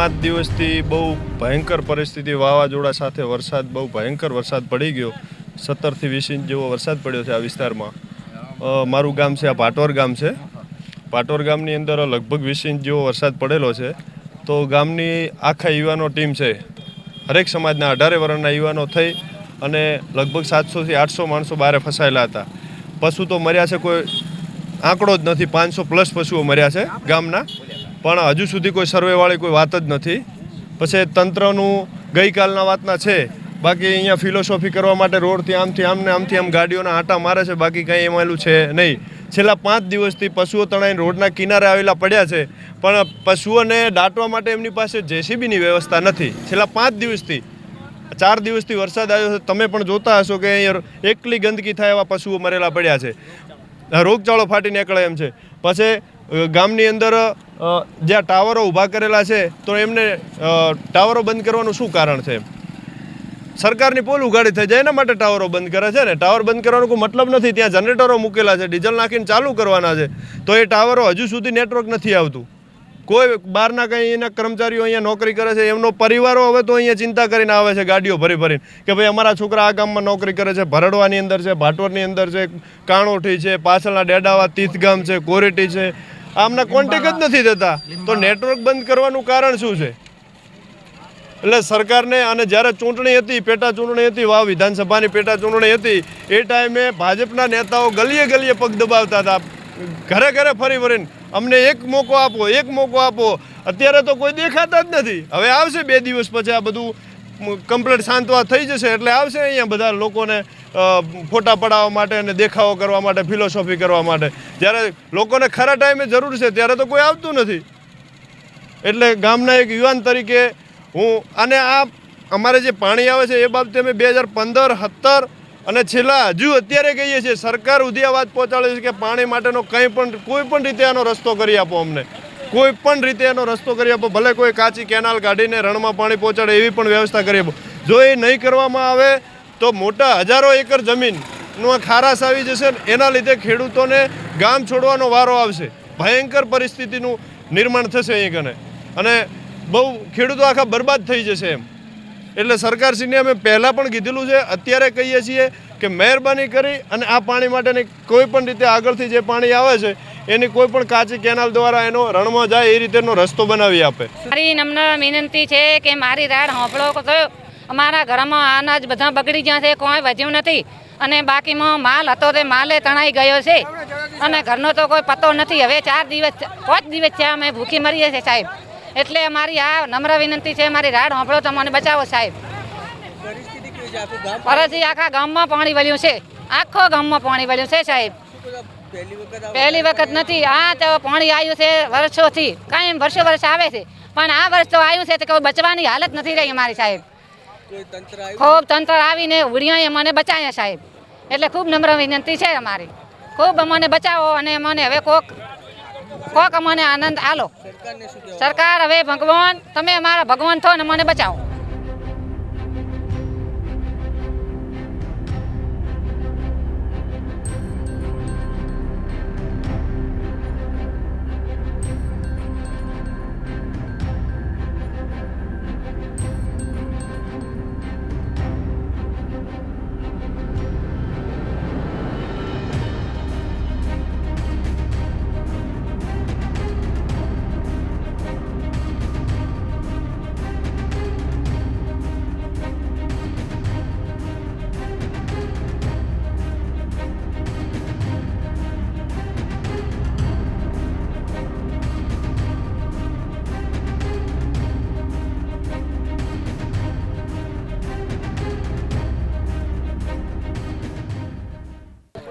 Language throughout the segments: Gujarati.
પાંચ દિવસથી બહુ ભયંકર પરિસ્થિતિ, વાવાઝોડા સાથે વરસાદ, બહુ ભયંકર વરસાદ પડી ગયો. સત્તરથી વીસ ઇંચ જેવો વરસાદ પડ્યો છે આ વિસ્તારમાં. મારું ગામ છે, આ પાટોર ગામ છે. પાટોર ગામની અંદર લગભગ વીસ ઇંચ જેવો વરસાદ પડેલો છે. તો ગામની આખા યુવાનો ટીમ છે, હરેક સમાજના અઢારે વર્ણના યુવાનો થઈ અને લગભગ સાતસોથી આઠસો માણસો બહાર ફસાયેલા હતા. પશુ તો મર્યા છે કોઈ, આંકડો જ નથી, પાંચસો પ્લસ પશુઓ મર્યા છે ગામના. પણ હજુ સુધી કોઈ સર્વેવાળી કોઈ વાત જ નથી. પછી તંત્રનું ગઈકાલના વાતના છે. બાકી અહીંયા ફિલોસોફી કરવા માટે રોડથી આમથી આમને આમથી આમ ગાડીઓના આંટા મારે છે, બાકી કંઈ એમાં છે નહીં. છેલ્લા પાંચ દિવસથી પશુઓ તણાઈને રોડના કિનારે આવેલા પડ્યા છે, પણ પશુઓને દાટવા માટે એમની પાસે જેસીબીની વ્યવસ્થા નથી. છેલ્લા પાંચ દિવસથી, ચાર દિવસથી વરસાદ આવ્યો છે. તમે પણ જોતા હશો કે અહીંયા એકલી ગંદકી થાય એવા પશુઓ મરેલા પડ્યા છે. રોગચાળો ફાટી નીકળે એમ છે. પછી ગામની અંદર જ્યાં ટાવરો ઊભા કરેલા છે, તો એમને ટાવરો બંધ કરવાનું શું કારણ છે સરકારની પોલ ઉઘાડી થઈ જાય એના માટે ટાવરો બંધ કરે છે ને? ટાવર બંધ કરવાનો કોઈ મતલબ નથી. ત્યાં જનરેટરો મૂકેલા છે, ડીઝલ નાખીને ચાલુ કરવાના છે. તો એ ટાવરો હજુ સુધી નેટવર્ક નથી આવતું. કોઈ બહારના કંઈ એના કર્મચારીઓ અહીંયા નોકરી કરે છે, એમનો પરિવારો હવે તો અહીંયા ચિંતા કરીને આવે છે, ગાડીઓ ભરી ભરીને. કે ભાઈ, અમારા છોકરા આ ગામમાં નોકરી કરે છે, ભરડવાની અંદર છે, ભાટોરની અંદર છે, કાણોઠી છે, પાછળના ડેડાવા તીથગામ છે, કોરેટી છે. આમના કોન્ટેક જ નથી થતા. તો નેટવર્ક બંધ કરવાનું કારણ શું છે? એટલે સરકારને અને જ્યારે ચૂંટણી હતી પેટા ચૂંટણી હતી વાવ વિધાનસભાની પેટા ચૂંટણી હતી એ ટાઈમે ભાજપના નેતાઓ ગલીએ ગલીએ પગ દબાવતા હતા. ઘરે ઘરે ફરી ફરીને અમને એક મોકો આપો એક મોકો આપો. અત્યારે તો કોઈ દેખાતા જ નથી. હવે આવશે બે દિવસ પછી આ બધું. કમ્પ્લીટ શાંતવા થઈ જશે એટલે આવશે અહીંયા બધા લોકોને ફોટા પડાવવા માટે અને દેખાવો કરવા માટે ફિલોસોફી કરવા માટે. જ્યારે લોકોને ખરા ટાઈમે જરૂર છે, ત્યારે તો કોઈ આવતું નથી. એટલે ગામના એક યુવાન તરીકે હું, અને આ અમારે જે પાણી આવે છે, એ બાબતે અમે બે હજાર પંદર, સત્તર અને છેલ્લા હજુ અત્યારે કહીએ છીએ, સરકાર સુધી વાત પહોંચાડે છે કે પાણી માટેનો કંઈ પણ, કોઈ પણ રીતે આનો રસ્તો કરી આપો અમને. કોઈ પણ રીતે એનો રસ્તો કરી આપો, ભલે કોઈ કાચી કેનાલ કાઢીને રણમાં પાણી પહોંચાડે એવી પણ વ્યવસ્થા કરી આપો. જો એ નહીં કરવામાં આવે, તો મોટા હજારો એકર જમીનમાં ખારાશ આવી જશે એના લીધે ખેડૂતોને ગામ છોડવાનો વારો આવશે. ભયંકર પરિસ્થિતિનું નિર્માણ થશે અહીં કને. અને બહુ ખેડૂતો આખા બરબાદ થઈ જશે એમ. એટલે સરકારશ્રીને અમે પહેલાં પણ કીધેલું છે, અત્યારે કહીએ છીએ કે મહેરબાની કરી અને આ પાણી માટેની કોઈ પણ રીતે આગળથી જે પાણી આવે છે એની કોઈ પણ કાચી કેનાલ દ્વારા એનો રણમાં જાય એ રીતેનો રસ્તો બનાવી આપે. મારી નમ્ર વિનંતી છે કે મારી રાડ હોંપળો થયો અમારા ઘરમાં અનાજ બધા બગડી ગયા છે કોઈ વધ્યું નથી. અને બાકીમાં માલ હતો તે માલે તણાઈ ગયો છે. અને ઘરનો તો કોઈ પતો નથી. હવે ચાર દિવસ પાંચ દિવસ છે અમે ભૂખી મરીએ છીએ સાહેબ. એટલે અમારી આ નમ્ર વિનંતી છે મારી રાડ હોંપળો તમને બચાવો સાહેબ. ફરજી આખા ગામમાં પાણી વળ્યું છે. આખો ગામમાં પાણી વળ્યું છે સાહેબ. પહેલી વખત નથી. આ તો પાણી આવ્યું છે વર્ષોથી. કાંઈ વર્ષો વર્ષ આવે છે. પણ આ વર્ષ તો આવ્યું છે તો કોઈ બચવાની હાલત નથી રહી અમારી સાહેબ. ખૂબ તંત્ર આવીને ઉડિયાએ મને બચાવ્યા સાહેબ. એટલે ખૂબ નમ્ર વિનંતી છે અમારી. ખૂબ અમને બચાવો અને મને હવે કોક કોક અમને આનંદ આલો. સરકાર હવે ભગવાન તમે અમારા ભગવાન થો ને મને બચાવો.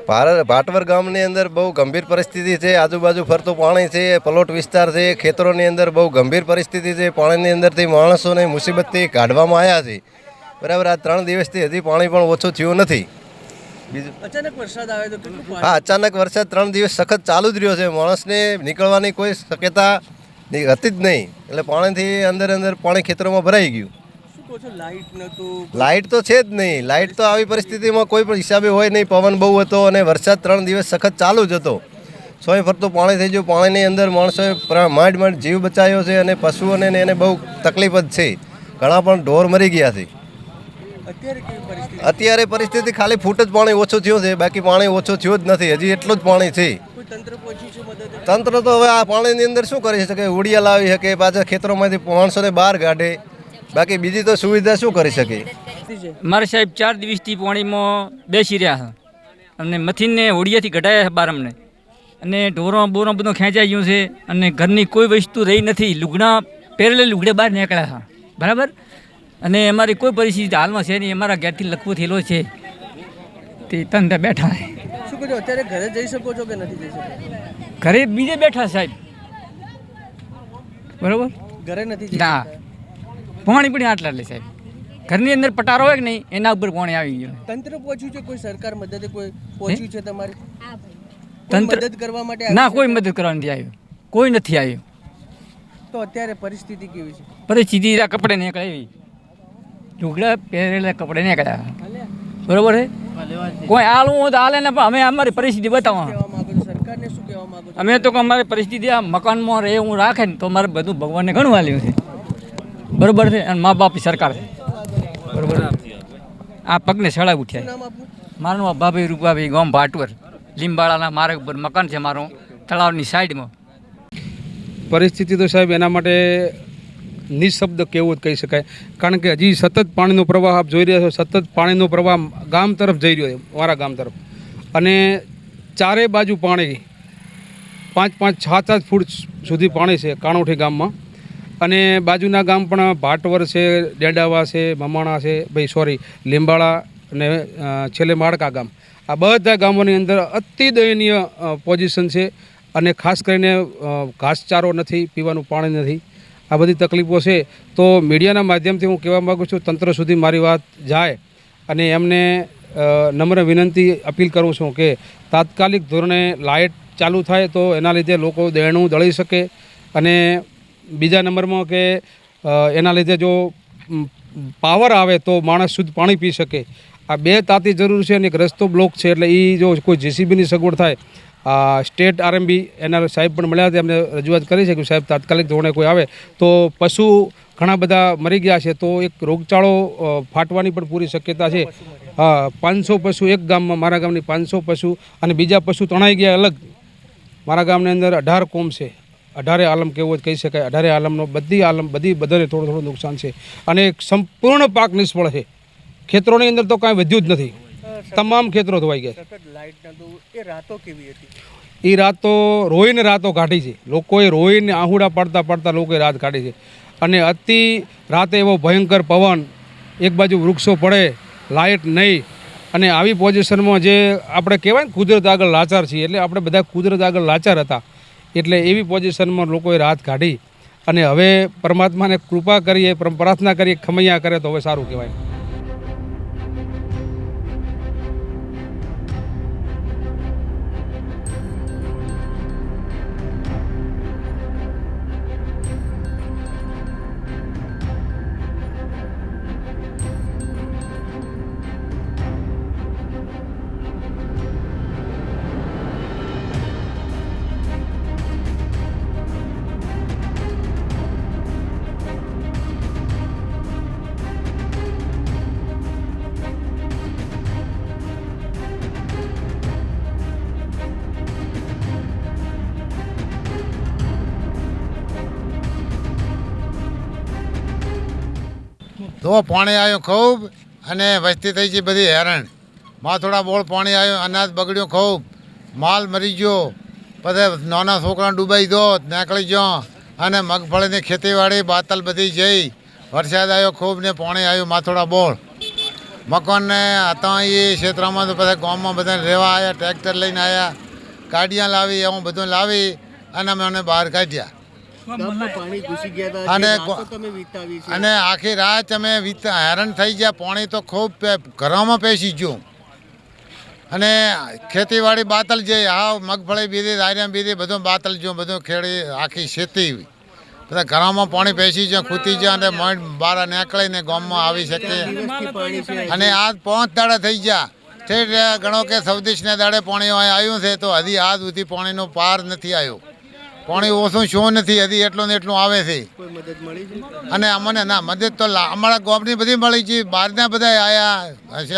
ભાટવર ગામની અંદર બહુ ગંભીર પરિસ્થિતિ છે. આજુબાજુ ફરતું પાણી છે પલોટ વિસ્તાર છે ખેતરોની અંદર બહુ ગંભીર પરિસ્થિતિ છે. પાણીની અંદરથી માણસોને મુસીબતથી કાઢવામાં આવ્યા છે. બરાબર આ ત્રણ દિવસથી હજી પાણી પણ ઓછું થયું નથી. અચાનક વરસાદ આવે તો હા અચાનક વરસાદ ત્રણ દિવસ સખત ચાલુ જ રહ્યો છે. માણસને નીકળવાની કોઈ શક્યતા હતી જ નહીં. એટલે પાણીથી અંદર અંદર પાણી ખેતરોમાં ભરાઈ ગયું. લાઇટ તો છે જ નહીં. લાઇટ તો આવી પરિસ્થિતિમાં કોઈ પણ હિસાબે હોય નહીં. પવન બહુ હતો અને વરસાદ ત્રણ દિવસ સખત ચાલુ જ હતો. સોય ફરતું પાણી થઈ ગયું. પાણીની અંદર માણસોએ માંડ માંડ જીવ બચાવ્યો છે અને પશુઓને એને બહુ તકલીફ જ છે. ઘણા પણ ઢોર મરી ગયા છે. અત્યારે પરિસ્થિતિ? ખાલી ફૂટ જ પાણી ઓછું થયું છે. બાકી પાણી ઓછું થયું જ નથી. હજી એટલું જ પાણી છે. તંત્ર તો હવે આ પાણીની અંદર શું કરી શકે? ઉડિયા લાવી શકે પાછા ખેતરોમાંથી માણસોને બહાર કાઢે. બાકી બીજી તો સુવિધા શું કરી શકે? મારે સાહેબ ચાર દિવસથી પાણીમાં બેસી રહ્યા છે. અને મથીનને હોડિયાથી ઘટાયા છે બાર અમને અને ઢોરો બોરો બધું ખેંચાઈ ગયું છે. અને ઘરની કોઈ વસ્તુ રહી નથી. લુગડા પહેરેલે લુગડે બહાર નીકળ્યા છે. બરાબર? અને અમારી કોઈ પરિસ્થિતિ હાલમાં છે નહીં. અમારા ઘેરથી લખવો થયેલો છે. તે તંત્ર બેઠા શું કહો અત્યારે ઘરે જઈ શકો છો કે નથી જઈ શકો? ઘરે બીજે બેઠા સાહેબ. બરાબર? ઘરે નથી ના. પાણી પણ આટલા લે સાહેબ. ઘરની અંદર પટારો હોય કે નહીં એના ઉપર પાણી આવી ગયું. તંત્ર પહોંચ્યું છે? કોઈ સરકાર મદદે કોઈ પહોંચ્યું છે તમારે? તંત્ર મદદ કરવા માટે ના કોઈ મદદ કરવા નથી આવ્યું. કોઈ નથી આવ્યું. તો અત્યારે પરિસ્થિતિ કેવી છે? પરિસ્થિતિ આ કપડે નીકળે એવી લુગડા પહેરેલા કપડે નીકળ્યા. બરોબર છે? કોઈ આલું હોય તો આલે ને પણ અમે અમારી પરિસ્થિતિ બતાવો કહેવા માંગો છો? સરકારને શું કહેવા અમે તો અમારી પરિસ્થિતિ આ મકાનમાં રહે હું રાખે ને તો અમારે બધું ભગવાનને ઘણું આલ્યું છે. બરોબર છે અને મા બાપ સરકાર છે. બરોબર આ પગને સળાવી ઉઠ્યા. મારું ભાભી રૂપાભાઈ, ગામ ભાટવર. લીંબાળાના માર્ગ ઉપર મકાન છે મારું, તળાવની સાઈડમાં. પરિસ્થિતિ તો સાહેબ એના માટે નિશબ્દ કેવું જ કહી શકાય. કારણ કે હજી સતત પાણીનો પ્રવાહ આપ જોઈ રહ્યા છો, સતત પાણીનો પ્રવાહ ગામ તરફ જઈ રહ્યો છે, મારા ગામ તરફ. અને ચારે બાજુ પાણી, પાંચ પાંચ સાત સાત ફૂટ સુધી પાણી છે કાણોઠી ગામમાં. અને બાજુના ગામ પણ ભાટવર છે, ડેડાવા છે, મમાણા છે, ભાઈ સોરી લીંબાળા અને છેલ્લે માળકા ગામ. આ બધા ગામોની અંદર અતિ દયનીય પોઝિશન છે અને ખાસ કરીને ઘાસચારો નથી, પીવાનું પાણી નથી. આ બધી તકલીફો છે. તો મીડિયાના માધ્યમથી હું કહેવા માગું છું, તંત્ર સુધી મારી વાત જાય અને એમને નમ્ર વિનંતી અપીલ કરું છું કે તાત્કાલિક ધોરણે લાઇટ ચાલુ થાય તો એના લીધે લોકો દેણું દળી શકે અને બીજા નંબરમાં કે એના લીધે જો પાવર આવે તો માણસ શુદ્ધ પાણી પી શકે. આ બે તાતી જરૂર છે અને એક રસ્તો બ્લોક છે એટલે એ જો કોઈ જેસીબીની સગવડ થાય, આ સ્ટેટ આરએમબી એના સાહેબ પણ મળ્યા હતા એમને રજૂઆત કરી છે કે સાહેબ તાત્કાલિક ધોરણે કોઈ આવે. તો પશુ ઘણા બધા મરી ગયા છે, તો એક રોગચાળો ફાટવાની પણ પૂરી શક્યતા છે. હા પાંચસો પશુ એક ગામમાં, મારા ગામની પાંચસો પશુ અને બીજા પશુ તણાઈ ગયા અલગ. મારા ગામની અંદર અઢાર કોમ છે. અઢારે આલમ કેવો જ કહી શકાય. અઢારે આલમનો બધી આલમ બધી બધાને થોડું થોડું નુકસાન છે. અને એક સંપૂર્ણ પાક નિષ્ફળ છે. ખેતરોની અંદર તો કાંઈ વધ્યું જ નથી. તમામ ખેતરો ધોવાઈ ગયા સતત લાઇટ નતું એ રાતો કેવી હતી? એ રાત તો રોઈને રાતો કાઢી છે. લોકોએ રોઈને આહુડા પાડતા પાડતા લોકોએ રાત કાઢી છે. અને અતિ રાતે એવો ભયંકર પવન એક બાજુ વૃક્ષો પડે લાઇટ નહીં. અને આવી પોઝિશનમાં જે આપણે કહેવાય ને કુદરત આગળ લાચાર છીએ એટલે આપણે બધા કુદરત આગળ લાચાર હતા. એટલે એવી પોઝિશનમાં લોકોએ રાત કાઢી. અને હવે પરમાત્માને કૃપા કરીએ, પ્ર- પ્રાર્થના કરીએ, ખમૈયા કરે તો હવે સારું કહેવાય. તો પાણી આવ્યું ખૂબ અને વસ્તી થઈ ગઈ બધી હેરાન. માથોડા બોળ પાણી આવ્યું અનાજ બગડ્યું ખૂબ. માલ મરી ગયો. પછી નાના છોકરા ડૂબાઈ દો, નીકળી ગયો અને મગફળીની ખેતીવાડી બાતલ બધી જઈ. વરસાદ આવ્યો ખૂબ ને પાણી આવ્યું માથોડા બોળ. મકાનને હતા એ ક્ષેત્રમાં તો બધા ગામમાં બધા રહેવા આવ્યા ટ્રેક્ટર લઈને આવ્યા કાઢિયા લાવી, એવું બધું લાવી અને અમે બહાર કાઢ્યા. ગામમાં પાણી ઘૂસી ગયા હતા અને જે રાતો કો- તમે વિતાવી છે. અને આખી રાત અમે વીત હેરાન થઈ ગયા. પાણી તો ખૂબ ઘરોમાં પેસી ગયું. અને ખેતીવાડી બાતલ જે હા મગફળી બીજી દારિયા બીજી બધું બાતલ જો બધું ખેડી આખી ખેતી બધા ઘરોમાં પાણી પેસી જાય ખૂતી જાય અને મણ બહાર નીકળીને ગામમાં આવી શકે અને આજ પાંચ દાડા થઈ ગયા. ઠેઠ ગણો કે સૌદેશના દાડે પાણી અહીં આવ્યું છે તો હજી આજ સુધી પાણીનો પાર નથી આવ્યો. પાણી ઓછું શું નથી હજી એટલું ને એટલું આવે છે. અને અમને ના મદદ તો અમારા ગોપની બધી મળી છે. બહારના બધા આવ્યા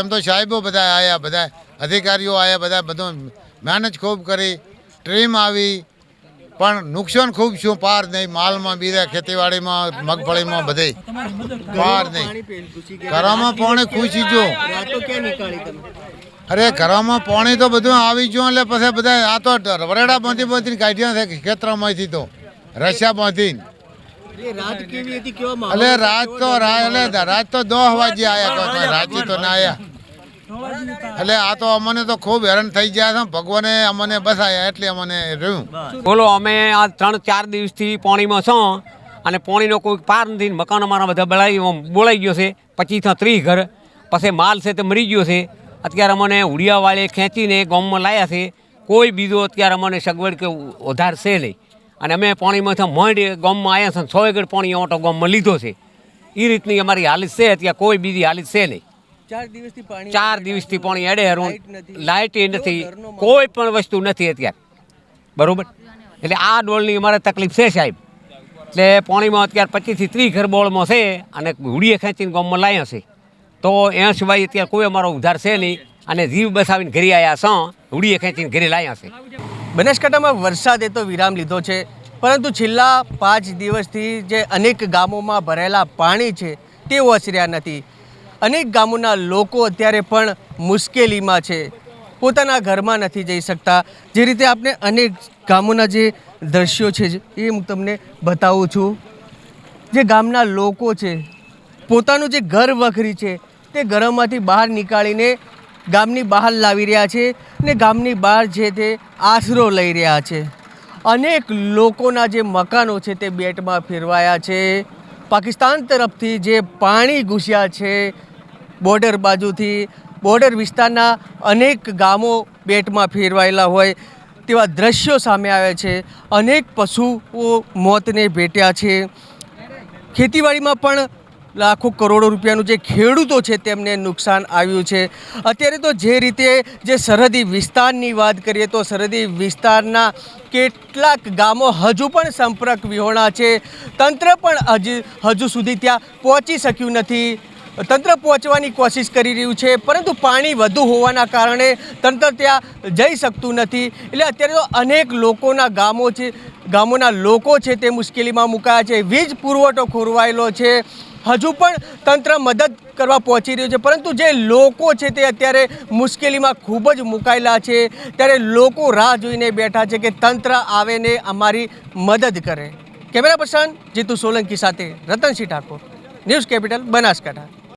એમ તો સાહેબો બધા આવ્યા બધા અધિકારીઓ આવ્યા બધા બધું મહેનત ખૂબ કરી ટ્રીમ આવી. પણ નુકસાન ખૂબ શું પાર નહીં માલમાં બીજા ખેતીવાડીમાં મગફળીમાં બધે. પાર નહીં. ઘરમાં પાણી ખૂંચી ગયો અરે ઘરોમાં પાણી તો બધું આવી ગયું એટલે પછી બધા આ તો વરેડા બાંધી બાંધીને કાઢ્યા છે ખેતરમાંથી તો રસ્યા બાંધીને. એટલે રાત તો રા- એટલે રાત તો દો વાગે આવ્યા તો રાજી તો ના આવ્યા એટલે આ તો અમને તો ખૂબ હેરાન થઈ ગયા છે ભગવાને અમને બસાયા એટલે અમને રહ્યું. બોલો અમે આ ત્રણ ચાર દિવસથી પાણીમાં છો અને પાણીનો કોઈ પાર નથી મકાન અમારા બધા બળાઈ બોલાઈ ગયો છે પચીસથી ત્રીસ ઘર પછી માલ છે તે મરી ગયો છે. અત્યારે અમને હુડિયાવાળે ખેંચીને ગામમાં લાવ્યા છે. કોઈ બીજો અત્યારે અમને સગવડ કે વધારશે છે નહીં. અને અમે પાણીમાંથી મંડ ગામમાં આવ્યા છે સો એકડ પાણી ઓટો ગામમાં લીધો છે. એ રીતની અમારી હાલત છે અત્યારે કોઈ બીજી હાલત છે નહીં. ચાર દિવસથી પાણી ચાર દિવસથી પાણી એડે હરું લાઇટ નથી. કોઈ પણ વસ્તુ નથી અત્યારે. બરાબર? એટલે આ ડોલની અમારે તકલીફ છે સાહેબ. એટલે પાણીમાં અત્યારે પચીસથી ત્રીસ ઘર બોળમાં છે અને હુડીએ ખેંચીને ગામમાં લાવ્યા છે. તો એ સિવાય અત્યારે કોઈ અમારો ઉધાર છે નહીં. અને જીવ બસાવીને ઘરે આવ્યા છો ઉડીએ ખેંચીને ઘરે લાવ્યા છે. બનાસકાંઠામાં વરસાદે તો વિરામ લીધો છે, પરંતુ છેલ્લા પાંચ દિવસથી જે અનેક ગામોમાં ભરેલા પાણી છે તે ઓસર્યા નથી. અનેક ગામોના લોકો અત્યારે પણ મુશ્કેલીમાં છે. પોતાના ઘરમાં નથી જઈ શકતા. જે રીતે આપણે અનેક ગામોના જે દ્રશ્યો છે, એ હું તમને બતાવું છું. જે ગામના લોકો છે, પોતાનું જે ઘર વખરી છે તે ગરમમાંથી બહાર નીકાળીને ગામની બહાર લાવી રહ્યા છે ને ગામની બહાર જે તે આશરો લઈ રહ્યા છે. અનેક લોકોના જે મકાનો છે તે બેટમાં ફેરવાયા છે. પાકિસ્તાન તરફથી જે પાણી ઘૂસ્યા છે બોર્ડર બાજુથી, બોર્ડર વિસ્તારના અનેક ગામો બેટમાં ફેરવાયેલા હોય તેવા દ્રશ્યો સામે આવે છે. અનેક પશુઓ મોતને ભેટ્યા છે. ખેતીવાડીમાં પણ લાખો કરોડો રૂપિયાનું જે ખેડૂતો છે તેમને નુકસાન આવ્યું છે. અત્યારે તો જે રીતે જે સરહદી વિસ્તારની વાત કરીએ તો સરહદી વિસ્તારના કેટલાક ગામો હજુ પણ સંપર્ક વિહોણા છે. તંત્ર પણ હજી, હજુ સુધી ત્યાં પહોંચી શક્યું નથી. તંત્ર પહોંચવાની કોશિશ કરી રહ્યું છે, પરંતુ પાણી વધુ હોવાના કારણે તંત્ર ત્યાં જઈ શકતું નથી. એટલે અત્યારે તો અનેક લોકોના ગામો છે, ગામોના લોકો છે તે મુશ્કેલીમાં મુકાયા છે. વીજ પુરવઠો ખોરવાયેલો છે. હજુ પણ તંત્ર મદદ કરવા પહોંચી રહ્યું છે. પરંતુ જે લોકો છે તે અત્યારે મુશ્કેલીમાં ખૂબ જ મુકાયેલા છે. ત્યારે લોકો રાહ જોઈને બેઠા છે કે તંત્ર આવે ને અમારી મદદ કરે. કેમેરા પર્સન જીતુ સોલંકી સાથે Ratansinh Thakor. News capital Banaskantha.